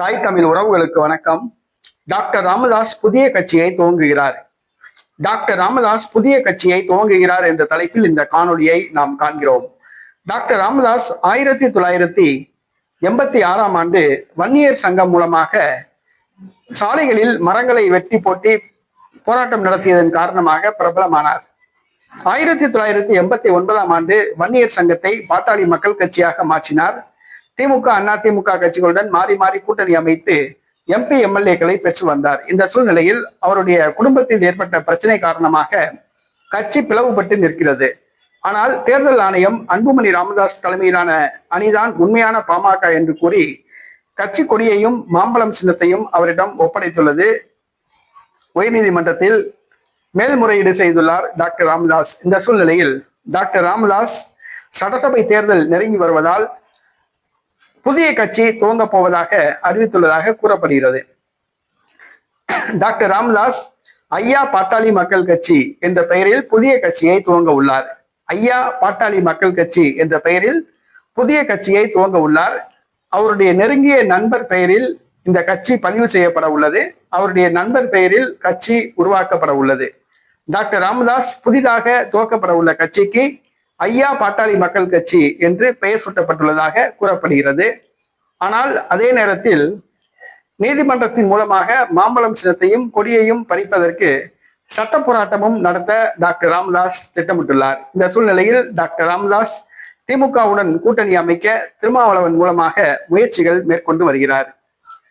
தாய் தமிழ் உறவுகளுக்கு வணக்கம். டாக்டர் ராமதாஸ் புதிய கட்சியை துவங்குகிறார். டாக்டர் ராமதாஸ் புதிய கட்சியை துவங்குகிறார் என்ற தலைப்பில் இந்த காணொளியை நாம் காண்கிறோம். டாக்டர் ராமதாஸ் ஆயிரத்தி தொள்ளாயிரத்தி எண்பத்தி ஆறாம் ஆண்டு வன்னியர் சங்கம் மூலமாக சாலைகளில் மரங்களை வெட்டி போட்டி போராட்டம் நடத்தியதன் காரணமாக பிரபலமானார். ஆயிரத்தி தொள்ளாயிரத்தி எண்பத்தி ஒன்பதாம் ஆண்டு வன்னியர் சங்கத்தை பாட்டாளி மக்கள் கட்சியாக மாற்றினார். திமுக அண்ணா திமுக கட்சிகளுடன் மாறி மாறி கூட்டணி அமைத்து எம்பி எம்எல்ஏக்களை பெற்று வந்தார். இந்த சூழ்நிலையில் அவருடைய குடும்பத்தில் ஏற்பட்ட பிரச்சனை காரணமாக கட்சி பிளவுபட்டு நிற்கிறது. ஆனால் தேர்தல் ஆணையம் அன்புமணி ராமதாஸ் தலைமையிலான அணிதான் உண்மையான பாமக என்று கூறி கட்சி கொடியையும் மாம்பழம் சின்னத்தையும் அவரிடம் ஒப்படைத்துள்ளது. உயர்நீதிமன்றத்தில் மேல்முறையீடு செய்துள்ளார் டாக்டர் ராமதாஸ். இந்த சூழ்நிலையில் டாக்டர் ராமதாஸ் சட்டசபை தேர்தல் நெருங்கி வருவதால் புதிய கட்சி துவங்கப் போவதாக அறிவித்துள்ளதாக கூறப்படுகிறது. டாக்டர் ராமதாஸ் ஐயா பாட்டாளி மக்கள் கட்சி என்ற பெயரில் புதிய கட்சியை துவங்க உள்ளார். ஐயா பாட்டாளி மக்கள் கட்சி என்ற பெயரில் புதிய கட்சியை துவங்க உள்ளார். அவருடைய நெருங்கிய நண்பர் பெயரில் இந்த கட்சி பதிவு செய்யப்பட உள்ளது. அவருடைய நண்பர் பெயரில் கட்சி உருவாக்கப்பட உள்ளது. டாக்டர் ராமதாஸ் புதிதாக துவக்கப்பட உள்ள கட்சிக்கு ஐயா பாட்டாளி மக்கள் கட்சி என்று பெயர் சூட்டப்பட்டுள்ளதாக கூறப்படுகிறது. ஆனால் அதே நேரத்தில் நீதிமன்றத்தின் மூலமாக மாம்பழம் சின்னத்தையும் கொடியையும் பறிப்பதற்கு சட்ட போராட்டமும் நடத்த டாக்டர் ராமதாஸ் திட்டமிட்டுள்ளார். இந்த சூழ்நிலையில் டாக்டர் ராமதாஸ் திமுகவுடன் கூட்டணி அமைக்க திருமாவளவன் மூலமாக முயற்சிகள் மேற்கொண்டு வருகிறார்.